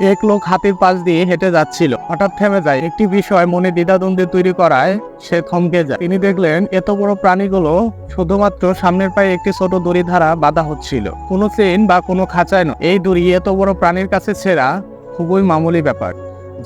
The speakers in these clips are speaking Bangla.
এক লোক হাতির পাশ দিয়ে হেঁটে যাচ্ছিল। হঠাৎ থেমে যায়। একটি বিষয় মনে দ্বিধাদ্বন্দ্বে তৈরি করায় সে থমকে যায়। তিনি দেখলেন, এত বড় প্রাণীগুলো শুধুমাত্র সামনের পায়ে একটি ছোট দড়ি ধারা বাধা হচ্ছিল। কোনো চেন বা কোনো খাঁচায় নয়। এই দড়ি এত বড় প্রাণীর কাছে ছেঁড়া খুবই মামুলি ব্যাপার।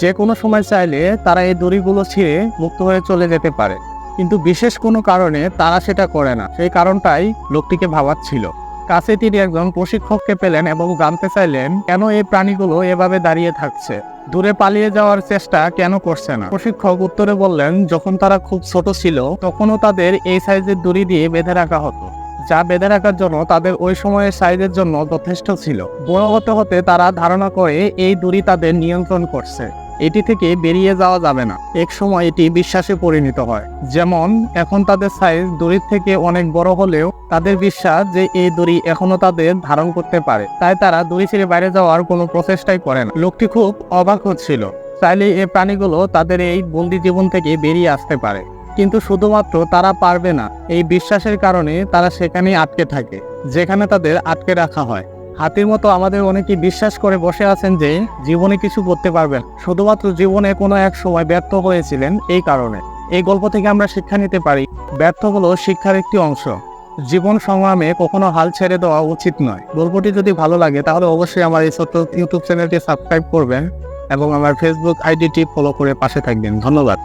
যে কোনো সময় চাইলে তারা এই দড়িগুলো ছিঁড়ে মুক্ত হয়ে চলে যেতে পারে। কিন্তু বিশেষ কোনো কারণে তারা সেটা করে না। সেই কারণটাই লোকটিকে ভাবাচ্ছিল। কাছে তিনি একজন প্রশিক্ষককে পেলেন এবং জানতে চাইলেন, কেন এই প্রাণীগুলো এভাবে দাঁড়িয়ে থাকছে? দূরে পালিয়ে যাওয়ার চেষ্টা কেন করছে না? প্রশিক্ষক উত্তরে বললেন, যখন তারা খুব ছোট ছিল, তখনও তাদের এই সাইজের দড়ি দিয়ে বেঁধে রাখা হতো, যা বেঁধে রাখার জন্য তাদের ওই সময়ের সাইজের জন্য যথেষ্ট ছিল। বড় হতে হতে তারা ধারণা করে, এই দড়ি তাদের নিয়ন্ত্রণ করছে। এটি থেকে বেরিয়ে যাওয়া যাবে না। এক সময় এটি বিশ্বাসে পরিণত হয়। যেমন, এখন তাদের সাইজ দড়ির থেকে অনেক বড় হলেও তাদের বিশ্বাস যে এই দড়ি এখনও তাদের ধারণ করতে পারে। তাই তারা দড়ি ছেড়ে বাইরে যাওয়ার কোনো প্রচেষ্টাই করে না। লোকটি খুব অবাক হচ্ছিল। চাইলে এই প্রাণীগুলো তাদের এই বন্দি জীবন থেকে বেরিয়ে আসতে পারে। কিন্তু শুধুমাত্র তারা পারবে না। এই বিশ্বাসের কারণে তারা সেখানেই আটকে থাকে, যেখানে তাদের আটকে রাখা হয়। হাতির মতো আমাদের অনেকেই বিশ্বাস করে বসে আছেন যে জীবনে কিছু করতে পারবেন। শুধুমাত্র জীবনে কোনো এক সময় ব্যর্থ হয়েছিলেন এই কারণে। এই গল্প থেকে আমরা শিক্ষা নিতে পারি, ব্যর্থ হলো শিক্ষার একটি অংশ। জীবন সংগ্রামে কখনো হাল ছেড়ে দেওয়া উচিত নয়। গল্পটি যদি ভালো লাগে, তাহলে অবশ্যই আমার এই ছোট্ট ইউটিউব চ্যানেলটি সাবস্ক্রাইব করবেন এবং আমার ফেসবুক আইডিটি ফলো করে পাশে থাকবেন। ধন্যবাদ।